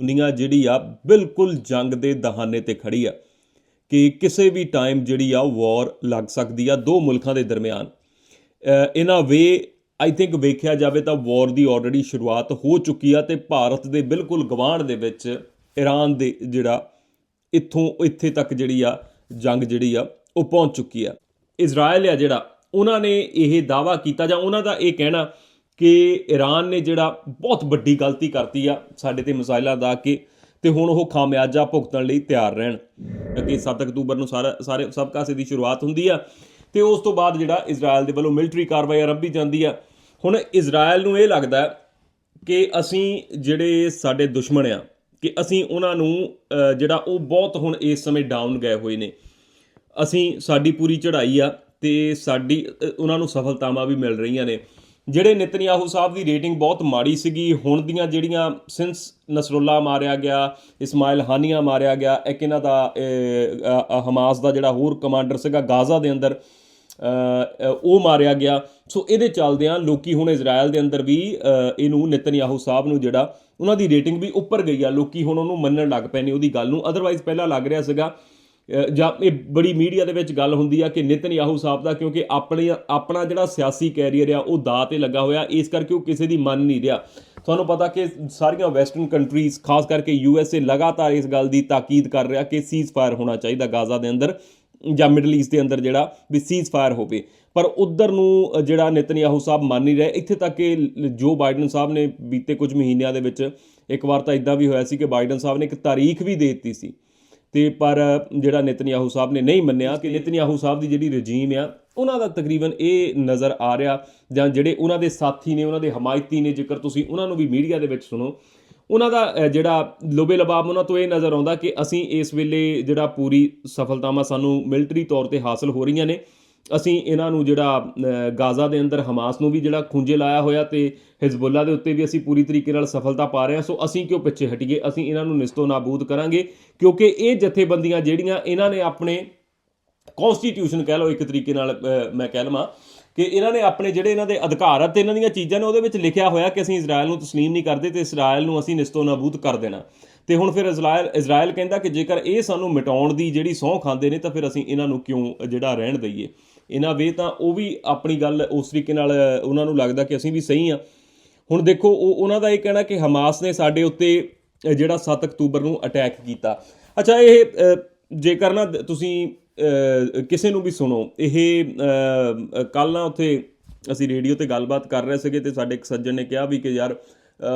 ਦੁਨੀਆ ਜਿਹੜੀ ਆ ਬਿਲਕੁਲ ਜੰਗ ਦੇ ਦਹਾਨੇ ਤੇ ਖੜੀ ਆ ਕਿ ਕਿਸੇ ਵੀ ਟਾਈਮ ਜਿਹੜੀ ਆ ਵਾਰ ਲੱਗ ਸਕਦੀ ਆ ਦੋ ਮੁਲਕਾਂ ਦੇ ਦਰਮਿਆਨ। ਇਨ ਅ ਵੇ ਆਈ ਥਿੰਕ ਵੇਖਿਆ ਜਾਵੇ ਤਾਂ ਵਾਰ ਦੀ ਆਲਰੇਡੀ ਸ਼ੁਰੂਆਤ ਹੋ ਚੁੱਕੀ ਆ ਤੇ ਭਾਰਤ ਦੇ ਬਿਲਕੁਲ ਗਵਾਂਢ ਦੇ ਵਿੱਚ ਈਰਾਨ ਦੇ ਜਿਹੜਾ ਇੱਥੋਂ, ਇੱਥੇ ਤੱਕ ਜਿਹੜੀ ਆ ਜੰਗ ਜਿਹੜੀ ਆ ਉਹ ਪਹੁੰਚ ਚੁੱਕੀ ਆ। ਇਜ਼ਰਾਈਲ ਆ ਜਿਹੜਾ, ਉਹਨਾਂ ਨੇ ਇਹ ਦਾਵਾ ਕੀਤਾ ਜਾਂ ਉਹਨਾਂ ਦਾ ਇਹ ਕਹਿਣਾ ਕਿ ਈਰਾਨ ਨੇ ਜਿਹੜਾ ਬਹੁਤ ਵੱਡੀ ਗਲਤੀ ਕਰਤੀ ਆ ਸਾਡੇ ਤੇ ਮਿਸਾਈਲਾਂ ਦਾ ਕੇ ਤੇ ਹੁਣ ਉਹ ਖਾਮਿਆਜਾ ਭੁਗਤਣ ਲਈ ਤਿਆਰ ਰਹਿਣ। ਕਿ 7 ਅਕਤੂਬਰ ਨੂੰ ਸਾਰਾ ਸਾਰੇ ਸਭ ਕਾਸੇ ਦੀ ਸ਼ੁਰੂਆਤ ਹੁੰਦੀ ਆ ਤੇ ਉਸ ਤੋਂ ਬਾਅਦ ਜਿਹੜਾ ਇਜ਼ਰਾਈਲ ਦੇ ਵੱਲੋਂ ਮਿਲਟਰੀ ਕਾਰਵਾਈ ਆਰੰਭੀ ਜਾਂਦੀ ਆ। ਹੁਣ ਇਜ਼ਰਾਈਲ ਨੂੰ ਇਹ ਲੱਗਦਾ ਕਿ ਅਸੀਂ ਜਿਹੜੇ ਸਾਡੇ ਦੁਸ਼ਮਣ ਆ, ਕਿ ਅਸੀਂ ਉਹਨਾਂ ਨੂੰ ਜਿਹੜਾ ਉਹ ਬਹੁਤ ਹੁਣ ਇਸ ਸਮੇਂ ਡਾਊਨ ਗਏ ਹੋਏ ਨੇ। ਅਸੀਂ ਸਾਡੀ ਪੂਰੀ ਚੜ੍ਹਾਈ ਆ ਤੇ ਸਾਡੀ ਉਹਨਾਂ ਨੂੰ ਸਫਲਤਾਵਾਂ ਵੀ ਮਿਲ ਰਹੀਆਂ ਨੇ। ਜਿਹੜੇ ਨਿਤਨਯਾਹੂ ਸਾਹਿਬ ਦੀ ਰੇਟਿੰਗ ਬਹੁਤ ਮਾੜੀ ਸੀਗੀ, ਹੁਣ ਦੀਆਂ ਜਿਹੜੀਆਂ ਸਿੰਸ ਨਸਰੁੱਲਾ ਮਾਰਿਆ ਗਿਆ, ਇਸਮਾਇਲ ਹਾਨੀਆ ਮਾਰਿਆ ਗਿਆ, ਇੱਕ ਇਹਨਾਂ ਦਾ ਹਮਾਸ ਦਾ ਜਿਹੜਾ ਹੋਰ ਕਮਾਂਡਰ ਸੀਗਾ ਗਾਜ਼ਾ ਦੇ ਅੰਦਰ ਉਹ ਮਾਰਿਆ ਗਿਆ। ਸੋ ਇਹਦੇ ਚੱਲਦਿਆਂ ਲੋਕੀ ਹੁਣ ਇਜ਼ਰਾਈਲ ਦੇ ਅੰਦਰ ਵੀ ਇਹਨੂੰ ਨਿਤਨਯਾਹੂ ਸਾਹਿਬ ਨੂੰ ਜਿਹੜਾ, ਉਹਨਾਂ ਦੀ ਰੇਟਿੰਗ ਵੀ ਉੱਪਰ ਗਈ ਆ। ਲੋਕੀ ਹੁਣ ਉਹਨੂੰ ਮੰਨਣ ਲੱਗ ਪਏ ਨੇ ਉਹਦੀ ਗੱਲ ਨੂੰ। ਅਦਰਵਾਈਜ਼ ਪਹਿਲਾਂ ਲੱਗ ਰਿਹਾ ਸੀਗਾ ਜਾਂ ਇਹ ਬੜੀ ਮੀਡੀਆ ਦੇ ਵਿੱਚ ਗੱਲ ਹੁੰਦੀ ਆ ਕਿ ਨਿਤਨਯਾਹੂ ਸਾਹਿਬ ਦਾ ਕਿਉਂਕਿ ਆਪਣੀ ਆਪਣਾ ਜਿਹੜਾ ਸਿਆਸੀ ਕੈਰੀਅਰ ਆ ਉਹ ਦਾਅ ਤੇ ਲੱਗਾ ਹੋਇਆ ਇਸ ਕਰਕੇ ਉਹ ਕਿਸੇ ਦੀ ਮੰਨ ਨਹੀਂ ਰਿਹਾ। ਤੁਹਾਨੂੰ ਪਤਾ ਕਿ ਸਾਰੀਆਂ ਵੈਸਟਰਨ ਕੰਟਰੀਜ਼ ਖਾਸ ਕਰਕੇ ਯੂ ਐਸ ਏ ਲਗਾਤਾਰ ਇਸ ਗੱਲ ਦੀ ਤਾਕੀਦ ਕਰ ਰਿਹਾ ਕਿ ਸੀਜ਼ ਫਾਇਰ ਹੋਣਾ ਚਾਹੀਦਾ ਗਾਜ਼ਾ ਦੇ ਅੰਦਰ ਜਾਂ ਮਿਡਲ ਈਸਟ ਦੇ ਅੰਦਰ ਜਿਹੜਾ ਵੀ ਸੀਜ਼ ਫਾਇਰ ਹੋਵੇ। ਪਰ ਉਧਰ ਨੂੰ ਅ, ਜਿਹੜਾ ਨਿਤਨਯਾਹੂ ਸਾਹਿਬ ਮੰਨ ਨਹੀਂ ਰਹੇ ਇੱਥੇ ਤੱਕ ਕਿ ਜੋ ਬਾਈਡਨ ਸਾਹਿਬ ਨੇ ਬੀਤੇ ਕੁਝ ਮਹੀਨਿਆਂ ਦੇ ਵਿੱਚ ਇੱਕ ਵਾਰ ਤਾਂ ਇਦਾਂ ਵੀ ਹੋਇਆ ਸੀ ਕਿ ਬਾਈਡਨ ਸਾਹਿਬ ਨੇ ਇੱਕ ਤਾਰੀਖ ਵੀ ਦੇ ਦਿੱਤੀ ਸੀ। ਤੇ ਪਰ ਜਿਹੜਾ ਨਿਤਨਯਾਹੂ ਸਾਹਿਬ ਨੇ ਨਹੀਂ ਮੰਨਿਆ ਕਿ ਨਿਤਨਯਾਹੂ ਸਾਹਿਬ ਦੀ ਜਿਹੜੀ ਰਜੀਮ ਆ ਉਹਨਾਂ ਦਾ ਤਕਰੀਬਨ ਇਹ ਨਜ਼ਰ ਆ ਰਿਹਾ ਜਾਂ ਜਿਹੜੇ ਉਹਨਾਂ ਦੇ ਸਾਥੀ ਨੇ ਉਹਨਾਂ ਦੇ ਹਮਾਇਤੀ ਨੇ ਜੇਕਰ ਤੁਸੀਂ ਉਹਨਾਂ ਨੂੰ ਵੀ ਮੀਡੀਆ ਦੇ ਵਿੱਚ ਸੁਣੋ ਉਹਨਾਂ ਦਾ ਜਿਹੜਾ ਲੋਬੇ ਲਬਾਬ ਉਹਨਾਂ ਤੋਂ ਇਹ ਨਜ਼ਰ ਆਉਂਦਾ ਕਿ ਅਸੀਂ ਇਸ ਵੇਲੇ ਜਿਹੜਾ ਪੂਰੀ ਸਫਲਤਾਵਾਂ ਸਾਨੂੰ ਮਿਲਟਰੀ ਤੌਰ ਤੇ ਹਾਸਲ ਹੋ ਰਹੀਆਂ ਨੇ ਅਸੀਂ ਇਹਨਾਂ ਨੂੰ ਜਿਹੜਾ ਅ, ਗਾਜ਼ਾ ਦੇ ਅੰਦਰ ਹਮਾਸ ਨੂੰ ਵੀ ਜਿਹੜਾ ਖੁੰਝੇ ਲਾਇਆ ਹੋਇਆ ਤੇ ਹਿਜ਼ਬੁੱਲਾ ਦੇ ਉੱਤੇ ਵੀ ਅਸੀਂ ਪੂਰੀ ਤਰੀਕੇ ਨਾਲ ਸਫਲਤਾ ਪਾ ਰਹੇ ਹਾਂ ਸੋ ਅਸੀਂ ਕਿਉਂ ਪਿੱਛੇ ਹਟੀਏ ਅਸੀਂ ਇਹਨਾਂ ਨੂੰ ਨਿਸਤੋ ਨਾਬੂਦ ਕਰਾਂਗੇ ਕਿਉਂਕਿ ਇਹ ਜਥੇਬੰਦੀਆਂ ਜਿਹੜੀਆਂ ਇਹਨਾਂ ਨੇ ਆਪਣੇ ਕਨਸਟੀਟਿਊਸ਼ਨ ਕਹਿ ਲਓ ਇੱਕ ਤਰੀਕੇ ਨਾਲ ਅ, ਮੈਂ ਕਹਿ ਲਵਾਂ ਕਿ ਇਹਨਾਂ ਨੇ ਆਪਣੇ ਜਿਹੜੇ ਇਹਨਾਂ ਦੇ ਅਧਿਕਾਰ ਆ ਤੇ ਇਹਨਾਂ ਦੀਆਂ ਚੀਜ਼ਾਂ ਨੇ ਉਹਦੇ ਵਿੱਚ ਲਿਖਿਆ ਹੋਇਆ ਕਿ ਅਸੀਂ ਇਜ਼ਰਾਈਲ ਨੂੰ تسلیم ਨਹੀਂ ਕਰਦੇ ਤੇ ਇਜ਼ਰਾਈਲ ਨੂੰ ਅਸੀਂ ਨਿਸਤੋ ਨਾਬੂਦ ਕਰ ਦੇਣਾ ਤੇ ਹੁਣ ਫਿਰ ਇਜ਼ਰਾਈਲ ਇਜ਼ਰਾਈਲ ਕਹਿੰਦਾ ਕਿ ਜੇਕਰ ਇਹ ਸਾਨੂੰ ਮਿਟਾਉਣ ਦੀ ਜਿਹੜੀ ਸਹੁੰ ਖਾਂਦੇ ਨੇ ਤਾਂ ਫਿਰ ਅਸੀਂ ਇਹਨਾਂ ਨੂੰ ਕਿਉਂ ਜਿਹੜਾ ਰਹਿਣ ਦਈਏ ਇਹਨਾਂ ਵੇ ਤਾਂ ਉਹ ਵੀ ਆਪਣੀ ਗੱਲ ਉਸ ਤਰੀਕੇ ਨਾਲ ਉਹਨਾਂ ਨੂੰ ਲੱਗਦਾ ਕਿ ਅਸੀਂ ਵੀ ਸਹੀ ਆ ਹੁਣ ਦੇਖੋ, ਉਹ, ਉਹਨਾਂ ਦਾ ਇਹ ਕਹਿਣਾ ਕਿ ਹਮਾਸ ਨੇ ਸਾਡੇ ਉੱਤੇ ਜਿਹੜਾ 7 ਅਕਤੂਬਰ ਨੂੰ ਅਟੈਕ ਕੀਤਾ। ਅੱਛਾ, ਇਹ ਜੇਕਰ ਨਾ ਤੁਸੀਂ ਕਿਸੇ ਨੂੰ ਵੀ ਸੁਣੋ, ਇਹ ਕੱਲ ਨਾ ਉੱਥੇ ਅਸੀਂ ਰੇਡੀਓ ਤੇ ਗੱਲਬਾਤ ਕਰ ਰਹੇ ਸੀਗੇ ਤੇ ਸਾਡੇ ਇੱਕ ਸੱਜਣ ਨੇ ਕਿਹਾ ਵੀ ਕਿ ਯਾਰ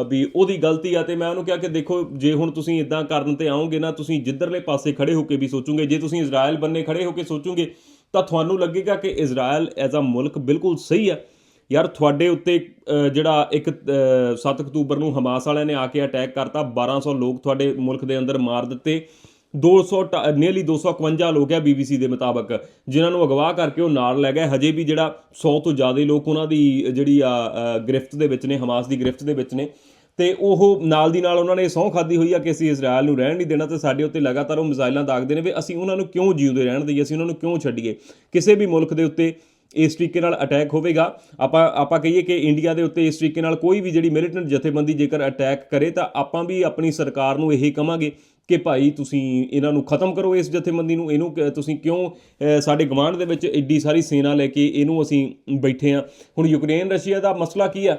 ਵੀ ਉਹਦੀ ਗਲਤੀ ਆ ਤੇ ਮੈਂ ਉਹਨੂੰ ਕਿਹਾ ਕਿ ਦੇਖੋ, ਜੇ ਹੁਣ ਤੁਸੀਂ ਇਦਾਂ ਕਰਨ ਤੇ ਆਓਗੇ ਨਾ, ਤੁਸੀਂ ਜਿੱਧਰਲੇ ਪਾਸੇ ਖੜੇ ਹੋ ਕੇ ਵੀ ਸੋਚੋਗੇ, ਜੇ ਤੁਸੀਂ ਇਜ਼ਰਾਈਲ ਬੰਨੇ ਖੜੇ ਹੋ ਕੇ ਸੋਚੋਗੇ ਤਾਂ ਤੁਹਾਨੂੰ ਲੱਗੇਗਾ ਕਿ ਇਜ਼ਰਾਈਲ ਐਜ਼ ਅ ਮੁਲਕ ਬਿਲਕੁਲ ਸਹੀ ਹੈ। ਯਾਰ ਤੁਹਾਡੇ ਉੱਤੇ ਜਿਹੜਾ ਇੱਕ ਅ, 7 ਅਕਤੂਬਰ ਨੂੰ ਹਮਾਸ ਵਾਲਿਆਂ ਨੇ ਆ ਕੇ ਅਟੈਕ ਕਰਤਾ 1200 ਲੋਕ ਤੁਹਾਡੇ ਮੁਲਕ ਦੇ ਅੰਦਰ ਮਾਰ ਦਿੱਤੇ। 200 ਨੀਅਰਲੀ 251 ਲੋਕ ਹੈ ਬੀਬੀਸੀ ਦੇ ਮੁਤਾਬਕ ਜਿਨ੍ਹਾਂ ਨੂੰ ਅਗਵਾ ਕਰਕੇ ਉਹ ਨਾਲ ਲੈ ਗਏ। ਹਜੇ ਵੀ ਜਿਹੜਾ 100 ਤੋਂ ਜ਼ਿਆਦਾ ਲੋਕ ਉਹਨਾਂ ਦੀ ਜਿਹੜੀ ਆ ਗ੍ਰਿਫਤ ਦੇ ਵਿੱਚ ਨੇ ਹਮਾਸ ਦੀ ਗ੍ਰਿਫਤ ਦੇ ਵਿੱਚ ਨੇ। ਤੇ ਉਹ ਨਾਲ ਦੀ ਨਾਲ ਉਹਨਾਂ ਨੇ ਸਹੁੰ ਖਾਦੀ ਹੋਈ ਆ ਕਿ ਅਸੀਂ ਇਜ਼ਰਾਈਲ ਨੂੰ ਰਹਿਣ ਨਹੀਂ ਦੇਣਾ ਤੇ ਸਾਡੇ ਉੱਤੇ ਲਗਾਤਾਰ ਉਹ ਮਿਜ਼ਾਈਲਾਂ ਦਾਗਦੇ ਨੇ ਵੀ ਅਸੀਂ ਉਹਨਾਂ ਨੂੰ ਕਿਉਂ ਜਿਉਂਦੇ ਰਹਿਣ ਦਈਏ, ਅਸੀਂ ਉਹਨਾਂ ਨੂੰ ਕਿਉਂ ਛੱਡੀਏ? ਕਿਸੇ ਵੀ ਮੁਲਕ ਦੇ ਉੱਤੇ ਇਸ ਤਰੀਕੇ ਨਾਲ ਅਟੈਕ ਹੋਵੇਗਾ। ਆਪਾਂ ਆਪਾਂ ਕਹੀਏ ਕਿ ਇੰਡੀਆ ਦੇ ਉੱਤੇ ਇਸ ਤਰੀਕੇ ਨਾਲ ਕੋਈ ਵੀ ਜਿਹੜੀ ਮਿਲੀਟੈਂਟ ਜਥੇਬੰਦੀ ਜੇਕਰ ਅਟੈਕ ਕਰੇ ਤਾਂ ਆਪਾਂ ਵੀ ਆਪਣੀ ਸਰਕਾਰ ਨੂੰ ਇਹੀ ਕਵਾਂਗੇ ਕਿ ਭਾਈ ਤੁਸੀਂ ਇਹਨਾਂ ਨੂੰ ਖਤਮ ਕਰੋ ਇਸ ਜਥੇਬੰਦੀ ਨੂੰ, ਇਹਨੂੰ ਤੁਸੀਂ ਕਿਉਂ ਸਾਡੇ ਗਵਾਂਢ ਦੇ ਵਿੱਚ ਐਡੀ ਸਾਰੀ ਸੈਨਾ ਲੈ ਕੇ ਇਹਨੂੰ ਅਸੀਂ ਬੈਠੇ ਆ। ਹੁਣ ਯੂਕਰੇਨ, ਰਸ਼ੀਆ ਦਾ ਮਸਲਾ ਕੀ ਆ?